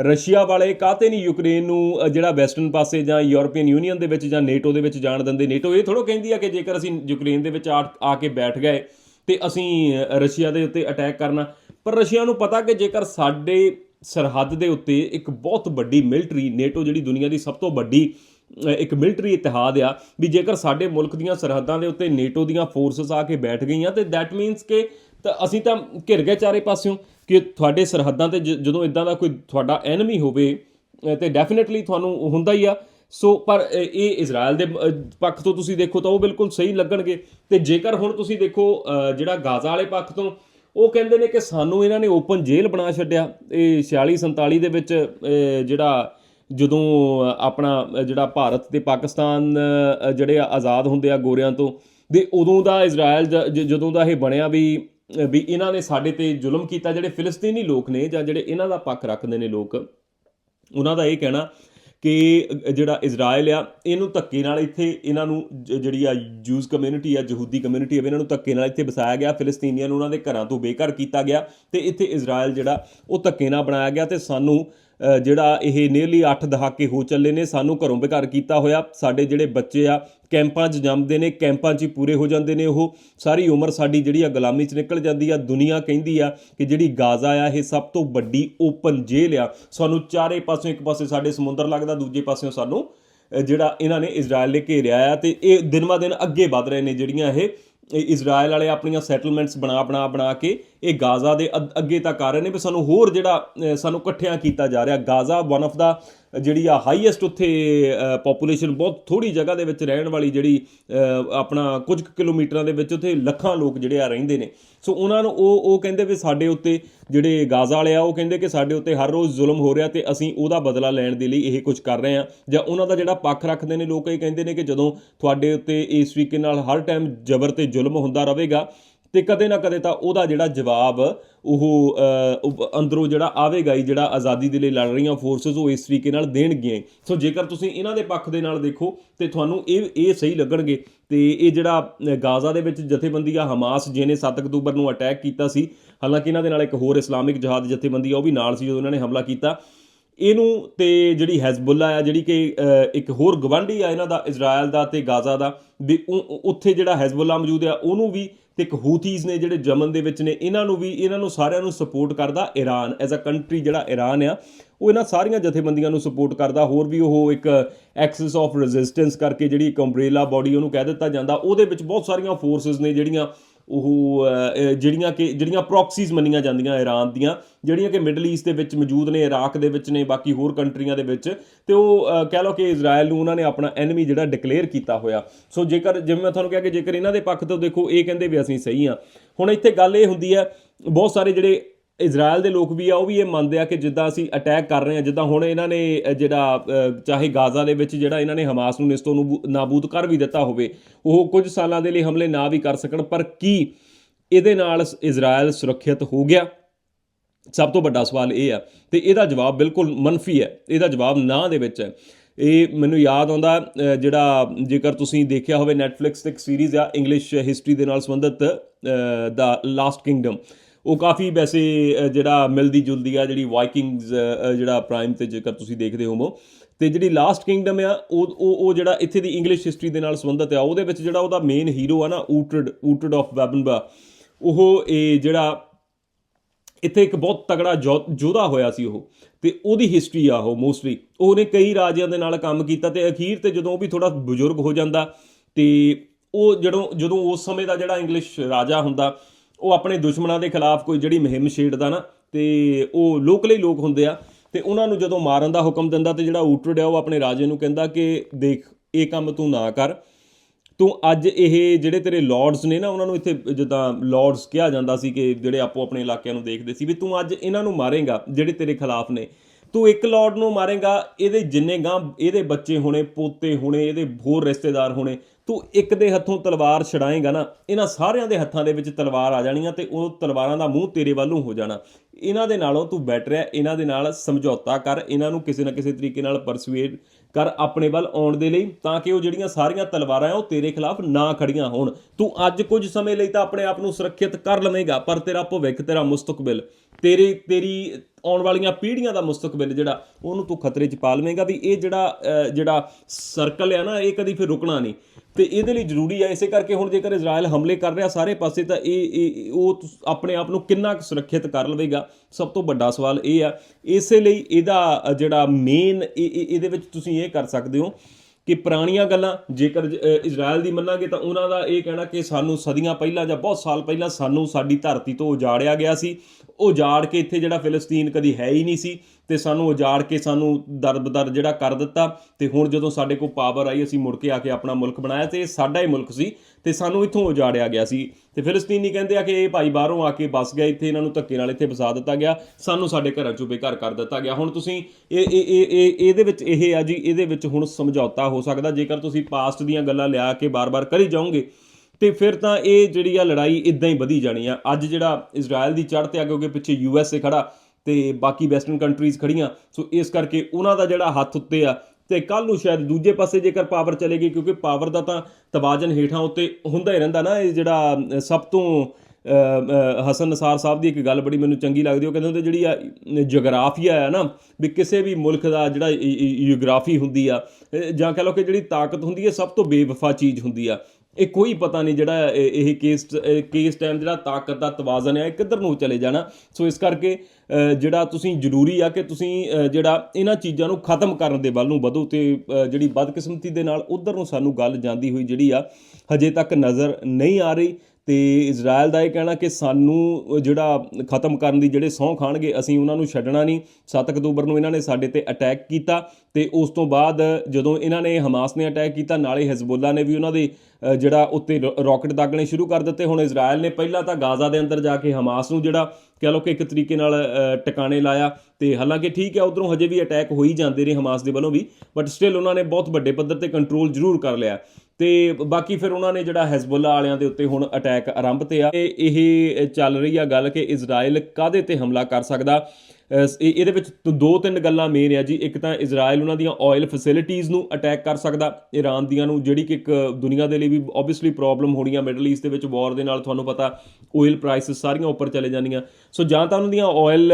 ਰਸ਼ੀਆ ਵਾਲੇ ਕਾਹਤੇ ਨਹੀਂ ਯੂਕਰੇਨ ਨੂੰ ਜਿਹੜਾ ਵੈਸਟਰਨ ਪਾਸੇ ਜਾਂ ਯੂਰਪੀਅਨ ਯੂਨੀਅਨ ਦੇ ਵਿੱਚ ਜਾਂ ਨੇਟੋ ਦੇ ਵਿੱਚ ਜਾਣ ਦਿੰਦੇ? ਨੇਟੋ ਇਹ ਥੋੜੋ ਕਹਿੰਦੀ ਆ ਕਿ ਜੇਕਰ ਅਸੀਂ ਯੂਕਰੇਨ ਦੇ ਵਿੱਚ ਆ ਕੇ ਬੈਠ ਗਏ ਤੇ ਅਸੀਂ ਰਸ਼ੀਆ ਦੇ ਉੱਤੇ ਅਟੈਕ ਕਰਨਾ। ਪਰ ਰਸ਼ੀਆ ਨੂੰ ਪਤਾ ਕਿ ਜੇਕਰ ਸਾਡੇ ਸਰਹੱਦ ਦੇ ਉੱਤੇ ਇੱਕ ਬਹੁਤ ਵੱਡੀ ਮਿਲਟਰੀ, ਨੇਟੋ ਜਿਹੜੀ ਦੁਨੀਆ ਦੀ ਸਭ ਤੋਂ ਵੱਡੀ ਇੱਕ ਮਿਲਟਰੀ ਇਤਿਹਾਦ ਆ, ਵੀ ਜੇਕਰ ਸਾਡੇ ਮੁਲਕ ਦੀਆਂ ਸਰਹੱਦਾਂ ਦੇ ਉੱਤੇ ਨੇਟੋ ਦੀਆਂ ਫੋਰਸਸ ਆ ਕੇ ਬੈਠ ਗਈਆਂ, ਤੇ ਦੈਟ ਮੀਨਸ ਕਿ ਤਾਂ ਅਸੀਂ ਤਾਂ ਘਿਰ ਗਏ ਚਾਰੇ ਪਾਸਿਓਂ। ਕਿ ਤੁਹਾਡੇ ਸਰਹੱਦਾਂ ਤੇ ਜ- ਜਦੋਂ ਇਦਾਂ ਦਾ ਕੋਈ ਤੁਹਾਡਾ ਐਨਮੀ ਹੋਵੇ ਅ, ਤੇ ਡੈਫੀਨਿਟਲੀ ਤੁਹਾਨੂੰ ਹੁੰਦਾ ਹੀ ਆ। ਸੋ ਪਰ ਇਹ ਇਜ਼ਰਾਈਲ ਦੇ ਪੱਖ ਤੋਂ ਤੁਸੀਂ ਦੇਖੋ ਤਾਂ ਉਹ ਬਿਲਕੁਲ ਸਹੀ ਲੱਗਣਗੇ। ਤੇ ਜੇਕਰ ਹੁਣ ਤੁਸੀਂ ਦੇਖੋ ਜਿਹੜਾ ਗਾਜ਼ਾ ਵਾਲੇ ਪੱਖ ਤੋਂ ਉਹ ਕਹਿੰਦੇ ਨੇ ਕਿ ਸਾਨੂੰ ਇਹਨਾਂ ਨੇ ਓਪਨ ਜੇਲ੍ਹ ਬਣਾ ਛੱਡਿਆ। ਇਹ 46 47 ਦੇ ਵਿੱਚ ਜਿਹੜਾ ਜਦੋਂ ਆਪਣਾ ਜਿਹੜਾ ਭਾਰਤ ਤੇ ਪਾਕਿਸਤਾਨ ਜਿਹੜੇ ਆ ਆਜ਼ਾਦ ਹੁੰਦੇ ਆ ਗੋਰਿਆਂ ਤੋਂ ਦੇ ਉਦੋਂ ਦਾ ਇਜ਼ਰਾਈਲ ਜਦੋਂ ਦਾ ਇਹ ਬਣਿਆ ਵੀ ਵੀ ਇਹਨਾਂ ਨੇ ਸਾਡੇ ਤੇ ਜ਼ੁਲਮ ਕੀਤਾ, ਜਿਹੜੇ ਫਿਲਸਤੀਨੀ ਲੋਕ ਨੇ ਜਾਂ ਜਿਹੜੇ ਇਹਨਾਂ ਦਾ ਪੱਖ ਰੱਖਦੇ ਨੇ ਲੋਕ, ਉਹਨਾਂ ਦਾ ਇਹ ਕਹਿਣਾ ਕਿ ਜਿਹੜਾ ਇਜ਼ਰਾਈਲ ਆ, ਇਹਨੂੰ ਧੱਕੇ ਨਾਲ ਇੱਥੇ ਇਹਨਾਂ ਨੂੰ ਜਿਹੜੀ ਆ ਜੂਜ਼ ਕਮਿਊਨਿਟੀ ਆ, ਯਹੂਦੀ ਕਮਿਊਨਿਟੀ ਆ ਇਹਨਾਂ ਨੂੰ ਧੱਕੇ ਨਾਲ ਇੱਥੇ ਬਸਾਇਆ ਗਿਆ, ਫਿਲਸਤੀਨੀਆਂ ਨੂੰ ਉਹਨਾਂ ਦੇ ਘਰਾਂ ਤੋਂ ਬੇਘਰ ਕੀਤਾ ਗਿਆ ਤੇ ਇੱਥੇ ਇਜ਼ਰਾਈਲ ਜਿਹੜਾ ਉਹ ਧੱਕੇ ਨਾਲ ਬਣਾਇਆ ਗਿਆ ਤੇ ਸਾਨੂੰ ਜਿਹੜਾ ਇਹ ਨੀਅਰਲੀ 8 ਦਹਾਕੇ ਹੋ ਚੱਲੇ ਨੇ, ਸਾਨੂੰ ਘਰੋਂ ਬੇਘਰ ਕੀਤਾ ਹੋਇਆ। ਸਾਡੇ ਜਿਹੜੇ ਬੱਚੇ ਆ, ਕੈਂਪਾਂ 'ਚ ਜੰਮਦੇ ਨੇ, ਕੈਂਪਾਂ 'ਚ ਹੀ ਪੂਰੇ ਹੋ ਜਾਂਦੇ ਨੇ ਉਹ। ਸਾਰੀ ਉਮਰ ਸਾਡੀ ਜਿਹੜੀ ਆ ਗੁਲਾਮੀ 'ਚ ਨਿਕਲ ਜਾਂਦੀ ਆ। ਦੁਨੀਆ ਕਹਿੰਦੀ ਆ ਕਿ ਜਿਹੜੀ ਗਾਜ਼ਾ ਆ, ਇਹ ਸਭ ਤੋਂ ਵੱਡੀ ਓਪਨ ਜੇਲ੍ਹ ਆ। ਸਾਨੂੰ ਚਾਰੇ ਪਾਸਿਓਂ ਇੱਕ ਪਾਸੇ ਸਾਡੇ ਸਮੁੰਦਰ ਲੱਗਦਾ, ਦੂਜੇ ਪਾਸਿਓਂ ਸਾਨੂੰ ਜਿਹੜਾ ਇਹਨਾਂ ਨੇ ਇਜ਼ਰਾਈਲ ਨੇ ਘੇਰਿਆ ਆ ਤੇ ਇਹ ਦਿਨ ਬਾ ਦਿਨ ਅੱਗੇ ਵਧ ਰਹੇ ਨੇ ਜਿਹੜੀਆਂ ਇਹ ਇਹ ਇਜ਼ਰਾਈਲ ਵਾਲੇ ਆਪਣੀਆਂ ਸੈਟਲਮੈਂਟਸ ਬਣਾ ਬਣਾ ਬਣਾ ਕੇ ਇਹ ਗਾਜ਼ਾ ਦੇ ਅੱਗੇ ਤੱਕ ਆ ਰਹੇ ਨੇ ਵੀ ਸਾਨੂੰ ਹੋਰ ਜਿਹੜਾ ਸਾਨੂੰ ਇਕੱਠਿਆਂ ਕੀਤਾ ਜਾ ਰਿਹਾ। ਗਾਜ਼ਾ ਵਨ ਆਫ ਦਾ ਜਿਹੜੀ ਆ ਹਾਈਐਸਟ ਉੱਥੇ ਪੋਪੂਲੇਸ਼ਨ ਬਹੁਤ ਥੋੜੀ ਜਗ੍ਹਾ ਦੇ ਵਿੱਚ ਰਹਿਣ ਵਾਲੀ ਜਿਹੜੀ ਆਪਣਾ ਕੁਝ ਕੁ ਕਿਲੋਮੀਟਰਾਂ ਦੇ ਵਿੱਚ ਉੱਥੇ ਲੱਖਾਂ ਲੋਕ ਜਿਹੜੇ ਆ ਰਹਿੰਦੇ ਨੇ। ਸੋ ਉਹਨਾਂ ਨੂੰ ਉਹ ਉਹ ਕਹਿੰਦੇ ਵੀ ਸਾਡੇ ਉੱਤੇ ਜਿਹੜੇ ਗਾਜ਼ਾ ਵਾਲੇ ਆ, ਉਹ ਕਹਿੰਦੇ ਕਿ ਸਾਡੇ ਉੱਤੇ ਹਰ ਰੋਜ਼ ਜ਼ੁਲਮ ਹੋ ਰਿਹਾ ਤੇ ਅਸੀਂ ਉਹਦਾ ਬਦਲਾ ਲੈਣ ਦੇ ਲਈ ਇਹ ਕੁਝ ਕਰ ਰਹੇ ਆ ਜਾਂ ਉਹਨਾਂ ਦਾ ਜਿਹੜਾ ਪੱਖ ਰੱਖਦੇ ਨੇ, ਲੋਕ ਇਹ ਕਹਿੰਦੇ ਨੇ ਕਿ ਜਦੋਂ ਤੁਹਾਡੇ ਉੱਤੇ ਇਸ ਤਰੀਕੇ ਨਾਲ ਹਰ ਟਾਈਮ ਜ਼ਬਰ ਤੇ ਜ਼ੁਲਮ ਹੁੰਦਾ ਰਹੇਗਾ ਤੇ ਕਦੇ ਨਾ ਕਦੇ ਤਾਂ ਉਹਦਾ ਜਿਹੜਾ ਜਵਾਬ, ਉਹ ਅੰਦਰੋਂ ਜਿਹੜਾ ਆਵੇਗਾ ਹੀ, ਜਿਹੜਾ ਆਜ਼ਾਦੀ ਦੇ ਲਈ ਲੜ ਰਹੀਆਂ ਫੋਰਸਸ ਉਹ ਇਸ ਤਰੀਕੇ ਨਾਲ ਦੇਣਗੀਆਂ ਸੋ ਜੇਕਰ ਤੁਸੀਂ ਇਹਨਾਂ ਦੇ ਪੱਖ ਦੇ ਨਾਲ ਦੇਖੋ, ਤੇ ਤੁਹਾਨੂੰ ਇਹ ਇਹ ਸਹੀ ਲੱਗਣਗੇ। ਤੇ ਇਹ ਜਿਹੜਾ ਗਾਜ਼ਾ ਦੇ ਵਿੱਚ ਜਥੇਬੰਦੀ ਆ ਹਮਾਸ, ਜਿਹਨੇ 7 ਅਕਤੂਬਰ ਨੂੰ ਅਟੈਕ ਕੀਤਾ ਸੀ, ਹਾਲਾਂਕਿ ਇਹਨਾਂ ਦੇ ਨਾਲ ਇੱਕ ਹੋਰ ਇਸਲਾਮਿਕ ਜਹਾਦ ਜਥੇਬੰਦੀ ਆ, ਉਹ ਵੀ ਨਾਲ ਸੀ ਜਦੋਂ ਇਹਨਾਂ ਨੇ ਹਮਲਾ ਕੀਤਾ। ਇਹਨੂੰ ਤੇ ਜਿਹੜੀ ਹੈਜ਼ਬੁੱਲਾ ਆ, ਜਿਹੜੀ ਕਿ ਇੱਕ ਹੋਰ ਗਵਾਂਢੀ ਆ ਇਹਨਾਂ ਦਾ ਇਜ਼ਰਾਈਲ ਦਾ ਤੇ ਗਾਜ਼ਾ ਦਾ ਵੀ ਉੱਥੇ ਜਿਹੜਾ ਹੈਜ਼ਬੁੱਲਾ ਮੌਜੂਦ ਆ, ਉਹਨੂੰ ਵੀ ਤੇ ਇੱਕ ਹੂਥੀਜ਼ ਨੇ ਜਿਹੜੇ ਜਮਨ ਦੇ ਵਿੱਚ ਨੇ, ਇਹਨਾਂ ਨੂੰ ਵੀ, ਇਹਨਾਂ ਨੂੰ ਸਾਰਿਆਂ ਨੂੰ ਸਪੋਰਟ ਕਰਦਾ ਈਰਾਨ ਐਜ਼ ਅ ਕੰਟਰੀ ਜਿਹੜਾ ਈਰਾਨ ਆ, ਉਹ ਇਹਨਾਂ ਸਾਰੀਆਂ ਜਥੇਬੰਦੀਆਂ ਨੂੰ ਸਪੋਰਟ ਕਰਦਾ। ਹੋਰ ਵੀ ਉਹ ਇੱਕ ਐਕਸਿਸ ਆਫ ਰੈਜ਼ਿਸਟੈਂਸ ਕਰਕੇ ਜਿਹੜੀ ਇੱਕ ਅੰਬ੍ਰੇਲਾ ਬਾਡੀ ਉਹਨੂੰ ਕਹਿ ਦਿੱਤਾ ਜਾਂਦਾ। ਉਹਦੇ ਵਿੱਚ ਬਹੁਤ ਸਾਰੀਆਂ ਫੋਰਸਸ ਨੇ ਜਿਹੜੀਆਂ ਉਹ ਜਿਹੜੀਆਂ ਕਿ, ਜਿਹੜੀਆਂ ਪ੍ਰੌਕਸੀਜ਼ ਮੰਨੀਆਂ ਜਾਂਦੀਆਂ ਈਰਾਨ ਦੀਆਂ, ਜਿਹੜੀਆਂ ਕਿ ਮਿਡਲ ਈਸਟ ਦੇ ਵਿੱਚ ਮੌਜੂਦ ਨੇ ਇਰਾਕ ਦੇ ਵਿੱਚ ਨੇ, ਬਾਕੀ ਹੋਰ ਕੰਟਰੀਆਂ ਦੇ ਵਿੱਚ, ਤੇ ਉਹ ਕਹਿ ਲਓ ਕਿ ਇਜ਼ਰਾਈਲ ਨੂੰ ਉਹਨਾਂ ਨੇ ਆਪਣਾ ਐਨਮੀ ਜਿਹੜਾ ਡਿਕਲੇਅਰ ਕੀਤਾ ਹੋਇਆ। ਸੋ ਜੇਕਰ, ਜਿਵੇਂ ਮੈਂ ਤੁਹਾਨੂੰ ਕਿਹਾ ਕਿ ਜੇਕਰ ਇਹਨਾਂ ਦੇ ਪੱਖ ਤੋਂ ਦੇਖੋ, ਇਹ ਕਹਿੰਦੇ ਵੀ ਅਸੀਂ ਸਹੀ ਆ ਹੁਣ ਇੱਥੇ ਗੱਲ ਇਹ ਹੁੰਦੀ ਹੈ, ਬਹੁਤ ਸਾਰੇ ਜਿਹੜੇ ਇਜ਼ਰਾਈਲ ਦੇ ਲੋਕ ਵੀ ਆ, ਉਹ ਵੀ ਇਹ ਮੰਨਦੇ ਆ ਕਿ ਜਿੱਦਾਂ ਅਸੀਂ ਅਟੈਕ ਕਰ ਰਹੇ ਆ ਜਿੱਦਾਂ ਹੁਣ ਇਹਨਾਂ ਨੇ ਜਿਹੜਾ ਚਾਹੇ ਗਾਜ਼ਾ ਦੇ ਵਿੱਚ ਜਿਹੜਾ ਇਹਨਾਂ ਨੇ ਹਮਾਸ ਨੂੰ ਨਿਸਤੋਂ ਨੂੰ ਨਾਬੂਦ ਕਰ ਵੀ ਦਿੱਤਾ ਹੋਵੇ, ਉਹ ਕੁਝ ਸਾਲਾਂ ਦੇ ਲਈ ਹਮਲੇ ਨਾ ਵੀ ਕਰ ਸਕਣ, ਪਰ ਕੀ ਇਹਦੇ ਨਾਲ ਸ- ਇਜ਼ਰਾਈਲ ਸੁਰੱਖਿਅਤ ਹੋ ਗਿਆ? ਸਭ ਤੋਂ ਵੱਡਾ ਸਵਾਲ ਇਹ ਆ, ਤੇ ਇਹਦਾ ਜਵਾਬ ਬਿਲਕੁਲ ਮੰਨਫੀ ਹੈ, ਇਹਦਾ ਜਵਾਬ ਨਾ ਦੇ ਵਿੱਚ ਹੈ। ਇਹ ਮੈਨੂੰ ਯਾਦ ਆਉਂਦਾ ਜਿਹੜਾ ਜੇਕਰ ਤੁਸੀਂ ਦੇਖਿਆ ਹੋਵੇ Netflix ਤੇ ਇੱਕ ਸੀਰੀਜ਼ ਆ ਇੰਗਲਿਸ਼ ਹਿਸਟਰੀ ਦੇ ਨਾਲ ਸੰਬੰਧਿਤ ਦਾ ਲਾਸਟ ਕਿੰਗਡਮ ਉਹ ਕਾਫੀ ਵੈਸੇ ਜਿਹੜਾ ਮਿਲਦੀ ਜੁਲਦੀ ਆ, ਜਿਹੜੀ ਵਾਈਕਿੰਗਸ ਜਿਹੜਾ ਪ੍ਰਾਈਮ ਤੇ ਜੇਕਰ ਤੁਸੀਂ ਦੇਖਦੇ ਹੋਵੋ, ਤੇ ਜਿਹੜੀ ਲਾਸਟ ਕਿੰਗਡਮ ਆ, ਉਹ ਉਹ ਉਹ ਜਿਹੜਾ ਇੱਥੇ ਦੀ ਇੰਗਲਿਸ਼ ਹਿਸਟਰੀ ਦੇ ਨਾਲ ਸੰਬੰਧਿਤ ਆ, ਉਹਦੇ ਵਿੱਚ ਜਿਹੜਾ ਉਹਦਾ ਮੇਨ ਹੀਰੋ ਆ ਨਾ ਊਟਡ ਊਟਡ ਆਫ ਵੈਬਨਬਾ ਉਹ ਇਹ ਜਿਹੜਾ ਇੱਥੇ ਇੱਕ ਬਹੁਤ ਤਗੜਾ ਜੋ- ਯੋਧਾ ਹੋਇਆ ਸੀ ਉਹ, ਤੇ ਉਹਦੀ ਹਿਸਟਰੀ ਆ ਉਹ ਮੋਸਟਲੀ ਉਹਨੇ ਕਈ ਰਾਜਿਆਂ ਦੇ ਨਾਲ ਕੰਮ ਕੀਤਾ, ਤੇ ਅਖੀਰ ਤੇ ਜਦੋਂ ਉਹ ਵੀ ਥੋੜਾ ਬਜ਼ੁਰਗ ਹੋ ਜਾਂਦਾ, ਤੇ ਉਹ ਜਦੋਂ ਜਦੋਂ ਉਸ ਸਮੇਂ ਦਾ ਜਿਹੜਾ ਇੰਗਲਿਸ਼ ਰਾਜਾ ਹੁੰਦਾ ਉਹ ਆਪਣੇ ਦੁਸ਼ਮਣਾਂ ਦੇ ਖਿਲਾਫ ਕੋਈ ਜਿਹੜੀ ਮੁਹਿੰਮ ਛੇੜਦਾ ਨਾ, ਤੇ ਉਹ ਲੋਕਲੇ ਲੋਕ ਹੁੰਦੇ ਆ, ਤੇ ਉਹਨਾਂ ਨੂੰ ਜਦੋਂ ਮਾਰਨ ਦਾ ਹੁਕਮ ਦਿੰਦਾ ਤੇ ਜਿਹੜਾ ਊਟਡ ਆ, ਉਹ ਆਪਣੇ ਰਾਜੇ ਨੂੰ ਕਹਿੰਦਾ ਕਿ ਦੇਖ, ਇਹ ਕੰਮ ਤੂੰ ਨਾ ਕਰ। ਤੂੰ ਅੱਜ ਇਹ ਜਿਹੜੇ ਤੇਰੇ ਲਾਰਡਸ ਨੇ ਨਾ, ਉਹਨਾਂ ਨੂੰ ਇੱਥੇ ਜਿੱਦਾਂ ਲਾਰਡਸ ਕਿਹਾ ਜਾਂਦਾ ਸੀ ਕਿ ਜਿਹੜੇ ਆਪੋ ਆਪਣੇ ਇਲਾਕਿਆਂ ਨੂੰ ਦੇਖਦੇ ਸੀ ਵੀ ਤੂੰ ਅੱਜ ਇਹਨਾਂ ਨੂੰ ਮਾਰੇਗਾ, ਜਿਹੜੇ ਤੇਰੇ ਖਿਲਾਫ ਨੇ। ਤੂੰ ਇੱਕ ਲਾਰਡ ਨੂੰ ਮਾਰੇਗਾ, ਇਹਦੇ ਜਿੰਨੇ ਗਾਂ ਇਹਦੇ ਬੱਚੇ ਹੋਣੇ, ਪੋਤੇ ਹੋਣੇ, ਇਹਦੇ ਹੋਰ ਰਿਸ਼ਤੇਦਾਰ ਹੋਣੇ ਤੂੰ ਇੱਕ ਦੇ ਹੱਥੋਂ ਤਲਵਾਰ ਛਡਾਏਗਾ ਨਾ, ਇਹਨਾਂ ਸਾਰਿਆਂ ਦੇ ਹੱਥਾਂ ਦੇ ਵਿੱਚ ਤਲਵਾਰ ਆ ਜਾਣੀਆਂ ਤੇ ਉਹ ਤਲਵਾਰਾਂ ਦਾ ਮੂੰਹ ਤੇਰੇ ਵੱਲੋਂ ਹੋ ਜਾਣਾ। ਇਹਨਾਂ ਦੇ ਨਾਲੋਂ ਤੂੰ ਬੈਟਰ ਹੈ ਇਹਨਾਂ ਦੇ ਨਾਲ ਸਮਝੌਤਾ ਕਰ, ਇਹਨਾਂ ਨੂੰ ਕਿਸੇ ਨਾ ਕਿਸੇ ਤਰੀਕੇ ਨਾਲ ਪਰਸੂਏਟ ਕਰ ਆਪਣੇ ਵੱਲ ਆਉਣ ਦੇ ਲਈ, ਤਾਂ ਕਿ ਉਹ ਜਿਹੜੀਆਂ ਸਾਰੀਆਂ ਤਲਵਾਰਾਂ ਆ, ਉਹ ਤੇਰੇ ਖਿਲਾਫ ਨਾ ਖੜੀਆਂ ਹੋਣ। ਤੂੰ ਅੱਜ ਕੁਝ ਸਮੇਂ ਲਈ ਤਾਂ ਆਪਣੇ ਆਪ ਨੂੰ ਸੁਰੱਖਿਅਤ ਕਰ ਲਵੇਂਗਾ, ਪਰ ਤੇਰਾ ਭਵਿੱਖ, ਤੇਰਾ ਮੁਸਤਕਬਲ ਤੇਰੇ, ਤੇਰੀ ਆਉਣ ਵਾਲੀਆਂ ਪੀੜ੍ਹੀਆਂ ਦਾ ਮੁਸਤਕਬਲ ਜਿਹੜਾ, ਉਹਨੂੰ ਤੂੰ ਖਤਰੇ 'ਚ ਪਾ ਲਵੇਂਗਾ ਵੀ ਇਹ ਜਿਹੜਾ ਜਿਹੜਾ ਸਰਕਲ ਆ ਨਾ, ਇਹ ਕਦੀ ਫਿਰ ਰੁਕਣਾ ਨਹੀਂ। ਤੇ ਇਹਦੇ ਲਈ ਜ਼ਰੂਰੀ ਹੈ ਇਸੇ ਕਰਕੇ ਹੁਣ ਜੇਕਰ ਇਜ਼ਰਾਈਲ ਹਮਲੇ ਕਰ ਰਿਹਾ, ਸਾਰੇ ਪਾਸੇ ਤਾਂ ਇਹ ਉਹ ਆਪਣੇ ਆਪ ਨੂੰ ਕਿੰਨਾ ਕੁ ਸੁਰੱਖਿਅਤ ਕਰ ਲਵੇਗਾ? ਸਭ ਤੋਂ ਵੱਡਾ ਸਵਾਲ ਇਹ ਆ। ਇਸੇ ਲਈ ਇਹਦਾ ਜਿਹੜਾ ਮੇਨ ਇਹਦੇ ਵਿੱਚ ਤੁਸੀਂ ਇਹ ਕਰ ਸਕਦੇ ਹੋ ਕਿ ਪੁਰਾਣੀਆਂ ਗੱਲਾਂ, ਜੇਕਰ ਜ- ਇਜ਼ਰਾਈਲ ਦੀ ਮੰਨਾਂਗੇ ਤਾਂ ਉਹਨਾਂ ਦਾ ਇਹ ਕਹਿਣਾ ਕਿ ਸਾਨੂੰ ਸਦੀਆਂ ਪਹਿਲਾਂ ਜਾਂ ਬਹੁਤ ਸਾਲ ਪਹਿਲਾਂ ਸਾਨੂੰ ਸਾਡੀ ਧਰਤੀ ਤੋਂ ਉਜਾੜਿਆ ਗਿਆ ਸੀ। ਉਜਾੜ ਕੇ ਇੱਥੇ ਜਿਹੜਾ ਫਿਲਸਤੀਨ ਕਦੀ ਹੈ ਹੀ ਨਹੀਂ ਸੀ। ਤੇ ਸਾਨੂੰ ਉਜਾੜ ਕੇ ਸਾਨੂੰ ਦਰਬਦਰ ਜਿਹੜਾ ਕਰ ਦਿੱਤਾ ਤੇ ਹੁਣ ਜਦੋਂ ਸਾਡੇ ਕੋਲ ਪਾਵਰ ਆਈ, ਅਸੀਂ ਮੁੜ ਕੇ ਆ ਕੇ ਆਪਣਾ ਮੁਲਕ ਬਣਾਇਆ ਤੇ ਇਹ ਸਾਡਾ ਹੀ ਮੁਲਕ ਸੀ ਤੇ ਸਾਨੂੰ ਇੱਥੋਂ ਉਜਾੜਿਆ ਗਿਆ ਸੀ। ਤੇ ਫਿਲਸਤੀਨੀ ਕਹਿੰਦੇ ਆ ਕਿ ਇਹ ਭਾਈ ਬਾਹਰੋਂ ਆ ਕੇ ਬਸ ਗਏ ਇੱਥੇ ਇਹਨਾਂ ਨੂੰ ਧੱਕੇ ਨਾਲ ਇੱਥੇ ਵਸਾ ਦਿੱਤਾ ਗਿਆ, ਸਾਨੂੰ ਸਾਡੇ ਘਰਾਂ ਚੋਂ ਬੇਘਰ ਕਰ ਦਿੱਤਾ ਗਿਆ। ਹੁਣ ਤੁਸੀਂ ਇਹ ਇਹ ਇਹ, ਇਹ- ਇਹਦੇ ਵਿੱਚ ਇਹ ਆ ਜੀ, ਇਹਦੇ ਵਿੱਚ ਹੁਣ ਸਮਝੌਤਾ ਹੋ ਸਕਦਾ, ਜੇਕਰ ਤੁਸੀਂ ਪਾਸਟ ਦੀਆਂ ਗੱਲਾਂ ਲਿਆ ਕੇ ਬਾਰ-ਬਾਰ ਕਰੀ ਜਾਓਗੇ, ਤੇ ਫਿਰ ਤਾਂ ਇਹ ਜਿਹੜੀ ਆ ਲੜਾਈ ਇਦਾਂ ਹੀ ਵਧੀ ਜਾਣੀ ਆ। ਅੱਜ ਜਿਹੜਾ ਇਜ਼ਰਾਈਲ ਦੀ ਚੜ੍ਹ ਤੇ ਆ ਕਿਉਂਕਿ ਪਿੱਛੇ ਯੂਐਸਏ ਖੜਾ ਤੇ ਬਾਕੀ ਵੈਸਟਰਨ ਕੰਟਰੀਜ਼ ਖੜੀਆਂ। ਸੋ ਇਸ ਕਰਕੇ ਉਹਨਾਂ ਦਾ ਜਿਹੜਾ ਹੱਥ ਉੱਤੇ ਆ, ਤੇ ਕੱਲ ਨੂੰ ਸ਼ਾਇਦ ਦੂਜੇ ਪਾਸੇ ਜੇਕਰ ਪਾਵਰ ਚਲੇ ਗਈ, ਕਿਉਂਕਿ ਪਾਵਰ ਦਾ ਤਾਂ ਤਵਾਜ਼ਨ ਹੇਠਾਂ ਉੱਤੇ ਹੁੰਦਾ ਹੀ ਰਹਿੰਦਾ ਨਾ, ਇਹ ਜਿਹੜਾ ਸਭ ਤੋਂ ਹਸਨ ਨਸਾਰ ਸਾਹਿਬ ਦੀ ਇੱਕ ਗੱਲ ਬੜੀ ਮੈਨੂੰ ਚੰਗੀ ਲੱਗਦੀ, ਉਹ ਕਹਿੰਦੇ ਹੁੰਦੇ ਜਿਹੜੀ ਆ ਜਗਰਾਫੀਆ ਆ ਨਾ, ਵੀ ਕਿਸੇ ਵੀ ਮੁਲਕ ਦਾ ਜਿਹੜਾ ਜੀਓਗ੍ਰਾਫੀ ਹੁੰਦੀ ਆ ਜਾਂ ਕਹ ਲਓ ਕਿ ਜਿਹੜੀ ਤਾਕਤ ਹੁੰਦੀ ਹੈ ਸਭ ਤੋਂ ਬੇਵਫਾ ਚੀਜ਼ ਹੁੰਦੀ ਆ। ਇਹ ਕੋਈ ਪਤਾ ਨਹੀਂ ਜਿਹੜਾ ਇਹ ਇਹ ਕੇਸ ਕੇਸ ਟਾਈਮ ਜਿਹੜਾ ਤਾਕਤ ਦਾ ਤਵਾਜ਼ਨ ਹੈ ਇਹ ਕਿੱਧਰ ਨੂੰ ਚਲੇ ਜਾਣਾ। ਸੋ ਇਸ ਕਰਕੇ ਜਿਹੜਾ ਤੁਸੀਂ ਜ਼ਰੂਰੀ ਆ ਕਿ ਤੁਸੀਂ ਜਿਹੜਾ ਇਹਨਾਂ ਚੀਜ਼ਾਂ ਨੂੰ ਖਤਮ ਕਰਨ ਦੇ ਵੱਲ ਨੂੰ ਵਧੋ ਤੇ ਜਿਹੜੀ ਬਦਕਿਸਮਤੀ ਦੇ ਨਾਲ ਉਧਰ ਨੂੰ ਸਾਨੂੰ ਗੱਲ ਜਾਂਦੀ ਹੋਈ ਜਿਹੜੀ ਆ, ਹਜੇ ਤੱਕ ਨਜ਼ਰ ਨਹੀਂ ਆ ਰਹੀ। ਤੇ ਇਜ਼ਰਾਈਲ ਦਾ ਇਹ ਕਹਿਣਾ ਕਿ ਸਾਨੂੰ ਜਿਹੜਾ ਖਤਮ ਕਰਨ ਦੀ ਜਿਹੜੇ ਸਹੁੰ ਖਾਣਗੇ, ਅਸੀਂ ਉਹਨਾਂ ਨੂੰ ਛੱਡਣਾ ਨਹੀਂ। 7 ਅਕਤੂਬਰ ਨੂੰ ਇਹਨਾਂ ਨੇ ਸਾਡੇ ਤੇ ਅਟੈਕ ਕੀਤਾ ਤੇ ਉਸ ਤੋਂ ਬਾਅਦ ਜਦੋਂ ਇਹਨਾਂ ਨੇ ਹਮਾਸ ਨੇ ਅਟੈਕ ਕੀਤਾ, ਨਾਲੇ ਹਿਜ਼ਬੁੱਲਾ ਨੇ ਵੀ ਉਹਨਾਂ ਦੇ ਜਿਹੜਾ ਉੱਤੇ ਰੋ- ਰਾਕਟ ਦਾਗਣੇ ਸ਼ੁਰੂ ਕਰ ਦਿੱਤੇ। ਹੁਣ ਇਜ਼ਰਾਈਲ ਨੇ ਪਹਿਲਾਂ ਤਾਂ ਗਾਜ਼ਾ ਦੇ ਅੰਦਰ ਜਾ ਕੇ ਹਮਾਸ ਨੂੰ ਜਿਹੜਾ ਕਹਿ ਲਓ ਕਿ ਇੱਕ ਤਰੀਕੇ ਨਾਲ ਟਿਕਾਣੇ ਲਾਇਆ ਤੇ ਹਾਲਾਂਕਿ ਠੀਕ ਹੈ, ਉਧਰੋਂ ਹਜੇ ਵੀ ਅਟੈਕ ਹੋਈ ਜਾਂਦੇ ਨੇ ਹਮਾਸ ਦੇ ਵੱਲੋਂ ਵੀ, ਬਟ ਸਟਿਲ ਉਹਨਾਂ ਨੇ ਬਹੁਤ ਵੱਡੇ ਪੱਧਰ ਤੇ ਕੰਟਰੋਲ ਜ਼ਰੂਰ ਕਰ ਲਿਆ। ਤੇ ਬਾਕੀ ਫਿਰ ਉਹਨਾਂ ਨੇ ਜਿਹੜਾ ਹੈਜ਼ਬੁੱਲਾ ਵਾਲਿਆਂ ਦੇ ਉੱਤੇ ਹੁਣ ਅਟੈਕ ਆਰੰਭ ਤੇ ਆ ਇਹ ਇਹ ਚੱਲ ਰਹੀ ਆ ਗੱਲ ਕਿ ਇਜ਼ਰਾਈਲ ਕਾਦੇ ਤੇ ਹਮਲਾ ਕਰ ਸਕਦਾ? ਇਹਦੇ ਵਿੱਚ ਦੋ ਤਿੰਨ ਗੱਲਾਂ ਮੇਨ ਆ ਜੀ। ਇੱਕ ਤਾਂ ਇਜ਼ਰਾਈਲ ਉਹਨਾਂ ਦੀਆਂ ਆਇਲ ਫੈਸਿਲਿਟੀਆਂ ਨੂੰ ਅਟੈਕ ਕਰ ਸਕਦਾ। ਈਰਾਨ ਦੀਆਂ ਨੂੰ, ਜਿਹੜੀ ਕਿ ਇੱਕ ਦੁਨੀਆ ਦੇ ਲਈ ਵੀ ਆਬਵੀਅਸਲੀ ਪ੍ਰੋਬਲਮ ਹੋਣੀ ਆ ਮਿਡਲ ਈਸਟ ਦੇ ਵਿੱਚ ਵਾਰ ਦੇ ਨਾਲ, ਤੁਹਾਨੂੰ ਪਤਾ ਆਇਲ ਪ੍ਰਾਈਸਸ ਸਾਰੀਆਂ ਉੱਪਰ ਚਲੇ ਜਾਂਦੀਆਂ। ਸੋ ਜਾਂ ਤਾਂ ਉਹਨਾਂ ਦੀਆਂ ਆਇਲ